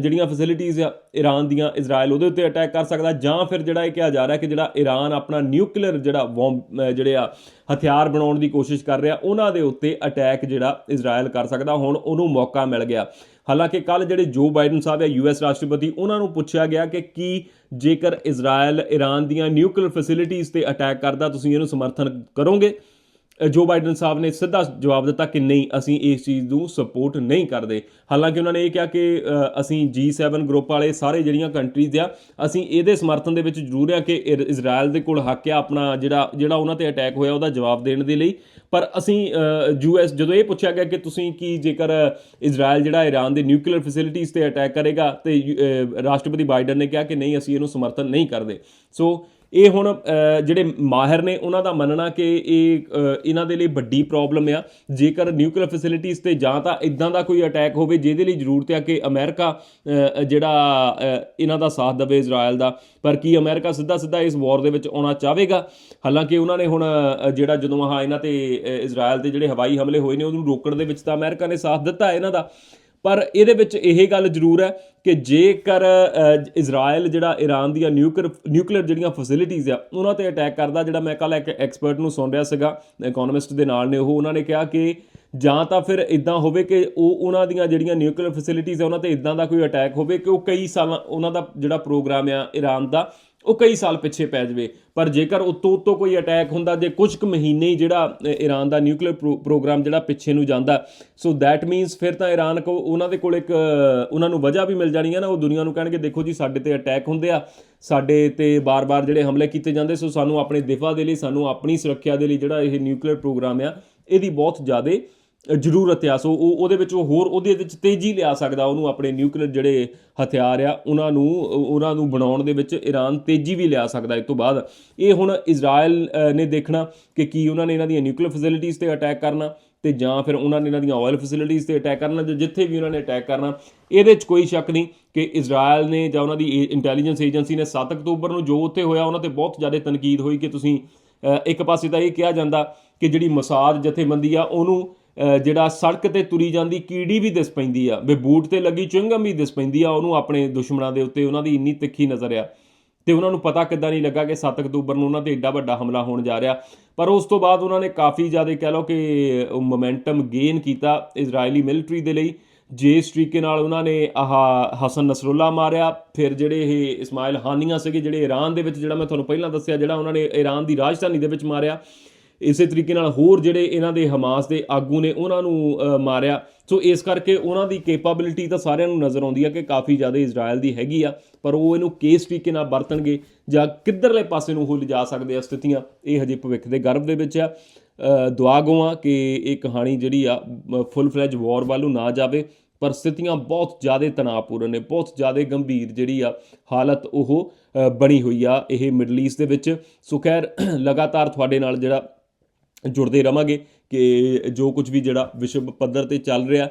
ਜਿਹੜੀਆਂ ਫੈਸਿਲਿਟੀਆਂ ਆ ਈਰਾਨ ਦੀਆਂ ਇਜ਼ਰਾਈਲ ਉਹਦੇ ਉੱਤੇ ਅਟੈਕ ਕਰ ਸਕਦਾ। ਜਾਂ ਫਿਰ ਜਿਹੜਾ ਇਹ ਕਿਹਾ ਜਾ ਰਿਹਾ ਕਿ ਜਿਹੜਾ ਈਰਾਨ ਆਪਣਾ ਨਿਊਕਲੀਅਰ ਜਿਹੜਾ ਬੌਂਬ ਜਿਹੜੇ ਆ, ਹਥਿਆਰ ਬਣਾਉਣ ਦੀ ਕੋਸ਼ਿਸ਼ ਕਰ ਰਿਹਾ, ਉਹਨਾਂ ਦੇ ਉੱਤੇ ਅਟੈਕ ਜਿਹੜਾ ਇਜ਼ਰਾਈਲ ਕਰ ਸਕਦਾ। ਹੁਣ ਉਹਨੂੰ ਮੌਕਾ ਮਿਲ ਗਿਆ। ਹਾਲਾਂਕਿ ਕੱਲ ਜਿਹੜੇ ਜੋ ਬਾਈਡਨ ਸਾਹਿਬ ਹੈ ਯੂਐਸ ਰਾਸ਼ਟਰਪਤੀ, ਉਹਨਾਂ ਨੂੰ ਪੁੱਛਿਆ ਗਿਆ ਕਿ ਕੀ ਜੇਕਰ ਇਜ਼ਰਾਈਲ ਈਰਾਨ ਦੀਆਂ ਨਿਊਕਲੀਅਰ ਫੈਸਿਲਿਟੀਆਂ ਤੇ ਅਟੈਕ ਕਰਦਾ, ਤੁਸੀਂ ਇਹਨੂੰ ਸਮਰਥਨ ਕਰੋਗੇ? ਜੋ ਬਾਈਡਨ ਸਾਹਿਬ ਨੇ ਸਿੱਧਾ ਜਵਾਬ ਦਿੱਤਾ ਕਿ ਨਹੀਂ ਅਸੀਂ ਇਸ ਚੀਜ਼ ਨੂੰ ਸਪੋਰਟ ਨਹੀਂ ਕਰਦੇ। ਹਾਲਾਂਕਿ ਉਹਨਾਂ ਨੇ ਇਹ ਕਿਹਾ ਕਿ ਅ, ਅਸੀਂ G7 ਗਰੁੱਪ ਵਾਲੇ ਸਾਰੇ ਜਿਹੜੀਆਂ ਕੰਟਰੀਜ਼ ਆ ਅਸੀਂ ਇਹਦੇ ਸਮਰਥਨ ਦੇ ਵਿੱਚ ਜ਼ਰੂਰ ਆ ਕਿ ਇਰ- ਇਜ਼ਰਾਈਲ ਦੇ ਕੋਲ ਹੱਕ ਆ ਆਪਣਾ ਜਿਹੜਾ ਜਿਹੜਾ ਉਹਨਾਂ ਤੇ ਅਟੈਕ ਹੋਇਆ ਉਹਦਾ ਜਵਾਬ ਦੇਣ ਦੇ ਲਈ। ਪਰ ਅਸੀਂ ਯੂਐਸ ਜਦੋਂ ਇਹ ਪੁੱਛਿਆ ਗਿਆ ਕਿ ਤੁਸੀਂ ਕੀ ਜੇਕਰ ਇਜ਼ਰਾਈਲ ਜਿਹੜਾ ਈਰਾਨ ਦੇ ਨਿਊਕਲੀਅਰ ਫੈਸਿਲਿਟੀਆਂ ਤੇ ਅਟੈਕ ਕਰੇਗਾ ਤੇ ਯੂ- ਰਾਸ਼ਟਰਪਤੀ ਬਾਈਡਨ ਨੇ ਕਿਹਾ ਕਿ ਨਹੀਂ ਅਸੀਂ ਇਹਨੂੰ ਸਮਰਥਨ ਨਹੀਂ ਕਰਦੇ। ਸੋ ਇਹ ਹੁਣ ਜਿਹੜੇ ਮਾਹਿਰ ਨੇ ਉਹਨਾਂ ਦਾ ਮੰਨਣਾ ਕਿ ਇਹ ਇਹਨਾਂ ਦੇ ਲਈ ਵੱਡੀ ਪ੍ਰੋਬਲਮ ਆ। ਜੇਕਰ ਨਿਊਕਲੀਅਰ ਫੈਸਿਲਿਟੀਆਂ ਤੇ ਜਾਂ ਤਾਂ ਇਦਾਂ ਦਾ ਕੋਈ ਅਟੈਕ ਹੋਵੇ ਜਿਹਦੇ ਲਈ ਜ਼ਰੂਰਤ ਆ ਕਿ ਅਮਰੀਕਾ ਜਿਹੜਾ ਇਹਨਾਂ ਦਾ ਸਾਥ ਦੇਵੇ ਇਜ਼ਰਾਈਲ ਦਾ। ਪਰ ਕੀ ਅਮਰੀਕਾ ਸਿੱਧਾ ਸਿੱਧਾ ਇਸ ਵਾਰ ਦੇ ਵਿੱਚ ਆਉਣਾ ਚਾਹੇਗਾ? ਹਾਲਾਂਕਿ ਉਹਨਾਂ ਨੇ ਹੁਣ ਜਿਹੜਾ ਜਦੋਂ ਆਹ ਇਹਨਾਂ ਤੇ ਅ, ਇਜ਼ਰਾਈਲ ਦੇ ਜਿਹੜੇ ਹਵਾਈ ਹਮਲੇ ਹੋਏ ਨੇ ਉਹਨੂੰ ਰੋਕਣ ਦੇ ਵਿੱਚ ਤਾਂ ਅਮਰੀਕਾ ਨੇ ਸਾਥ ਦਿੱਤਾ ਇਹਨਾਂ ਦਾ। ਪਰ ਇਹਦੇ ਵਿੱਚ ਇਹ ਗੱਲ ਜ਼ਰੂਰ ਹੈ ਕਿ ਜੇਕਰ ਅ, ਇਜ਼ਰਾਈਲ ਜਿਹੜਾ ਈਰਾਨ ਦੀਆਂ ਨਿਊਕਲੀਅਰ ਨਿਊਕਲੀਅਰ ਜਿਹੜੀਆਂ ਫੈਸਿਲਿਟੀਆਂ ਆ ਉਹਨਾਂ ਤੇ ਅਟੈਕ ਕਰਦਾ ਜਿਹੜਾ ਮੈਂ ਕੱਲ ਇੱਕ ਐਕਸਪਰਟ ਨੂੰ ਸੁਣ ਰਿਹਾ ਸੀਗਾ ਇਕਨੋਮਿਸਟ ਦੇ ਨਾਲ ਨੇ ਉਹ ਉਹਨਾਂ ਨੇ ਕਿਹਾ ਕਿ ਜਾਂ ਤਾਂ ਫਿਰ ਇਦਾਂ ਹੋਵੇ ਕਿ ਉਹ ਉਹਨਾਂ ਦੀਆਂ ਜਿਹੜੀਆਂ ਨਿਊਕਲੀਅਰ ਫੈਸਿਲਿਟੀਆਂ ਆ ਉਹਨਾਂ ਤੇ ਇਦਾਂ ਦਾ ਕੋਈ ਅਟੈਕ ਹੋਵੇ ਕਿ ਉਹ ਕਈ ਸਾਲਾਂ ਉਹਨਾਂ ਦਾ ਜਿਹੜਾ ਪ੍ਰੋਗਰਾਮ ਆ ਈਰਾਨ ਦਾ ਉਹ ਕਈ ਸਾਲ ਪਿੱਛੇ ਪੈ ਜਾਵੇ। ਪਰ ਜੇਕਰ ਉਤੋਂ ਉਤੋਂ ਕੋਈ ਅਟੈਕ ਹੁੰਦਾ ਜੇ ਕੁਝ ਕੁ ਮਹੀਨੇ ਹੀ ਜਿਹੜਾ ਈਰਾਨ ਦਾ ਨਿਊਕਲੀਅਰ ਪ੍ਰੋਗਰਾਮ ਜਿਹੜਾ ਪਿੱਛੇ ਨੂੰ ਜਾਂਦਾ। ਸੋ ਦੈਟ ਮੀਨਸ ਫਿਰ ਤਾਂ ਈਰਾਨ ਕੋ, ਉਹਨਾਂ ਦੇ ਕੋਲ ਇੱਕ ਉਹਨਾਂ ਨੂੰ ਵਜ੍ਹਾ ਵੀ ਮਿਲ ਜਾਣੀ ਹੈ ਨਾ। ਉਹ ਦੁਨੀਆ ਨੂੰ ਕਹਿਣਗੇ, ਦੇਖੋ ਜੀ, ਸਾਡੇ ਤੇ ਅਟੈਕ ਹੁੰਦੇ ਆ। ਸਾਡੇ ਤੇ ਬਾਰ-ਬਾਰ ਜਿਹੜੇ ਹਮਲੇ ਕੀਤੇ ਜਾਂਦੇ, ਸੋ ਸਾਨੂੰ ਆਪਣੇ ਦਿਫਾ ਦੇ ਲਈ, ਸਾਨੂੰ ਆਪਣੀ ਸੁਰੱਖਿਆ ਦੇ ਲਈ ਜਿਹੜਾ ਇਹ ਨਿਊਕਲੀਅਰ ਪ੍ਰੋਗਰਾਮ ਆ, ਇਹਦੀ ਬਹੁਤ ਜ਼ਿਆਦਾ ਜ਼ਰੂਰਤ ਆ ਸੋ ਉਹ ਉਹਦੇ ਵਿੱਚ ਉਹ ਹੋਰ ਉਹਦੇ ਵਿੱਚ ਤੇਜ਼ੀ ਲਿਆ ਸਕਦਾ। ਉਹਨੂੰ ਆਪਣੇ ਨਿਊਕਲੀਅਰ ਜਿਹੜੇ ਹਥਿਆਰ ਆ, ਉਹਨਾਂ ਨੂੰ ਉਹਨਾਂ ਨੂੰ ਬਣਾਉਣ ਦੇ ਵਿੱਚ ਈਰਾਨ ਤੇਜ਼ੀ ਵੀ ਲਿਆ ਸਕਦਾ। ਇਸ ਤੋਂ ਬਾਅਦ ਇਹ ਹੁਣ ਇਜ਼ਰਾਈਲ ਨੇ ਦੇਖਣਾ ਕਿ ਕੀ ਉਹਨਾਂ ਨੇ ਇਹਨਾਂ ਦੀਆਂ ਨਿਊਕਲੀਅਰ ਫੈਸਿਲਿਟੀਆਂ ਤੇ ਅਟੈਕ ਕਰਨਾ ਤੇ ਜਾਂ ਫਿਰ ਉਹਨਾਂ ਨੇ ਇਹਨਾਂ ਦੀਆਂ ਆਇਲ ਫੈਸਿਲਿਟੀਆਂ ਤੇ ਅਟੈਕ ਕਰਨਾ ਜਾਂ ਜਿੱਥੇ ਵੀ ਉਹਨਾਂ ਨੇ ਅਟੈਕ ਕਰਨਾ। ਇਹਦੇ 'ਚ ਕੋਈ ਸ਼ੱਕ ਨਹੀਂ ਕਿ ਇਜ਼ਰਾਈਲ ਨੇ ਜਾਂ ਉਹਨਾਂ ਦੀ ਇੰਟੈਲੀਜੈਂਸ ਏਜੰਸੀ ਨੇ 7 ਅਕਤੂਬਰ ਨੂੰ ਜੋ ਉੱਥੇ ਹੋਇਆ, ਉਹਨਾਂ ਤੇ ਬਹੁਤ ਜ਼ਿਆਦਾ ਤਨਕੀਦ ਹੋਈ ਕਿ ਤੁਸੀਂ ਇੱਕ ਪਾਸੇ ਤਾਂ ਇਹ ਕਿਹਾ ਜਾਂਦਾ ਕਿ ਜਿਹੜੀ ਮਸਾਦ ਜਥੇਬੰਦੀ ਆ, ਉਹਨੂੰ ਜਿਹੜਾ ਸੜਕ ਤੇ ਤੁਰੀ ਜਾਂਦੀ ਕੀੜੀ ਵੀ ਦਿਸ ਪੈਂਦੀ ਆ, ਵੀ ਬੂਟ ਤੇ ਲੱਗੀ ਚੁੰਗਮ ਵੀ ਦਿਸ ਪੈਂਦੀ ਆ, ਉਹਨੂੰ ਆਪਣੇ ਦੁਸ਼ਮਣਾਂ ਦੇ ਉੱਤੇ ਉਹਨਾਂ ਦੀ ਇੰਨੀ ਤਿੱਖੀ ਨਜ਼ਰ ਆ। ਤੇ ਉਹਨਾਂ ਨੂੰ ਪਤਾ ਕਿੱਦਾਂ ਨਹੀਂ ਲੱਗਾ ਕਿ 7 ਅਕਤੂਬਰ ਨੂੰ ਉਹਨਾਂ ਤੇ ਏਡਾ ਵੱਡਾ ਹਮਲਾ ਹੋਣ ਜਾ ਰਿਹਾ। ਪਰ ਉਸ ਤੋਂ ਬਾਅਦ ਉਹਨਾਂ ਨੇ ਕਾਫੀ ਜ਼ਿਆਦਾ ਕਹਿ ਲਓ ਕਿ ਮੋਮੈਂਟਮ ਗੇਨ ਕੀਤਾ ਇਜ਼ਰਾਈਲੀ ਮਿਲਟਰੀ ਦੇ ਲਈ। ਜਿਸ ਤਰੀਕੇ ਨਾਲ ਉਹਨਾਂ ਨੇ ਆਹ ਹਸਨ ਨਸਰੁੱਲਾ ਮਾਰਿਆ। ਫਿਰ ਜਿਹੜੇ ਇਹ ਇਸਮਾਇਲ ਹਾਨੀਆਂ ਸੀਗੇ, ਜਿਹੜੇ ਈਰਾਨ ਦੇ ਵਿੱਚ, ਜਿਹੜਾ ਮੈਂ ਤੁਹਾਨੂੰ ਪਹਿਲਾਂ ਦੱਸਿਆ, ਜਿਹੜਾ ਉਹਨਾਂ ਨੇ ਈਰਾਨ ਦੀ ਰਾਜਧਾਨੀ ਦੇ ਵਿੱਚ ਮਾਰਿਆ। ਇਸੇ ਤਰੀਕੇ ਨਾਲ ਹੋਰ ਜਿਹੜੇ ਇਹਨਾਂ ਦੇ ਹਮਾਸ ਦੇ ਆਗੂ ਨੇ, ਉਹਨਾਂ ਨੂੰ ਮਾਰਿਆ। ਸੋ ਇਸ ਕਰਕੇ ਉਹਨਾਂ ਦੀ ਕੈਪੇਬਿਲਿਟੀ ਤਾਂ ਸਾਰਿਆਂ ਨੂੰ ਨਜ਼ਰ ਆਉਂਦੀ ਆ ਕਿ ਕਾਫੀ ਜ਼ਿਆਦਾ ਇਜ਼ਰਾਈਲ ਦੀ ਹੈਗੀ ਆ, ਪਰ ਉਹ ਇਹਨੂੰ ਕਿਸ ਤਰੀਕੇ ਨਾਲ ਵਰਤਣਗੇ ਜਾਂ ਕਿੱਧਰਲੇ ਪਾਸੇ ਨੂੰ ਉਹ ਲਿਜਾ ਸਕਦੇ ਆ ਸਥਿਤੀਆਂ, ਇਹ ਹਜੇ ਭਵਿੱਖ ਦੇ ਗਰਭ ਦੇ ਵਿੱਚ ਆ। ਦੁਆ ਗੋਆਂ ਕਿ ਇਹ ਕਹਾਣੀ ਜਿਹੜੀ ਆ ਫੁੱਲ ਫਲੈਜ ਵਾਰ ਵੱਲ ਨੂੰ ਨਾ ਜਾਵੇ, ਪਰ ਸਥਿਤੀਆਂ ਬਹੁਤ ਜ਼ਿਆਦਾ ਤਣਾਅਪੂਰਨ ਨੇ, ਬਹੁਤ ਜ਼ਿਆਦਾ ਗੰਭੀਰ ਜਿਹੜੀ ਆ ਹਾਲਤ ਉਹ ਬਣੀ ਹੋਈ ਆ ਇਹ ਮਿਡਲ ਈਸਟ ਦੇ ਵਿੱਚ। ਸੋ ਖੈਰ, ਲਗਾਤਾਰ ਤੁਹਾਡੇ ਨਾਲ ਜਿਹੜਾ ਜੁੜਦੇ ਰਵਾਂਗੇ ਕਿ ਜੋ ਕੁਝ ਵੀ ਜਿਹੜਾ ਵਿਸ਼ਵ ਪੱਧਰ ਤੇ ਚੱਲ ਰਿਹਾ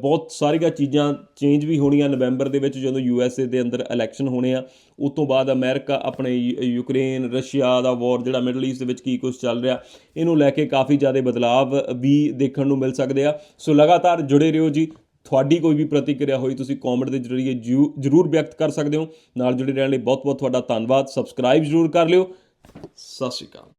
ਬਹੁਤ ਸਾਰੀਆਂ ਚੀਜ਼ਾਂ ਚੇਂਜ ਵੀ ਹੋਣੀਆਂ ਨਵੰਬਰ ਦੇ ਵਿੱਚ ਜਦੋਂ ਯੂ ਐਸ ਏ ਦੇ ਅੰਦਰ ਇਲੈਕਸ਼ਨ ਹੋਣੇ ਆ। ਉਸ ਤੋਂ ਬਾਅਦ ਅਮਰੀਕਾ ਆਪਣੇ ਯੂ- ਯੂਕਰੇਨ, ਰਸ਼ੀਆ ਦਾ ਵਾਰ ਜਿਹੜਾ ਮਿਡਲ ਈਸਟ ਦੇ ਵਿੱਚ ਕੀ ਕੁਝ ਚੱਲ ਰਿਹਾ, ਇਹਨੂੰ ਲੈ ਕੇ ਕਾਫੀ ਜ਼ਿਆਦਾ ਬਦਲਾਵ ਵੀ ਦੇਖਣ ਨੂੰ ਮਿਲ ਸਕਦੇ ਆ। ਸੋ ਲਗਾਤਾਰ ਜੁੜੇ ਰਹੋ ਜੀ। ਤੁਹਾਡੀ ਕੋਈ ਵੀ ਪ੍ਰਤੀਕਿਰਿਆ ਹੋਈ ਤੁਸੀਂ ਕਮੈਂਟ ਦੇ ਜ਼ਰੀਏ ਜੂ- ਜ਼ਰੂਰ ਵਿਅਕਤ ਕਰ ਸਕਦੇ ਹੋ। ਨਾਲ ਜੁੜੇ ਰਹਿਣ ਲਈ ਬਹੁਤ ਬਹੁਤ ਤੁਹਾਡਾ ਧੰਨਵਾਦ। ਸਬਸਕ੍ਰਾਈਬ ਜ਼ਰੂਰ ਕਰ ਲਿਓ। ਸਤਿ ਸ਼੍ਰੀ ਅਕਾਲ।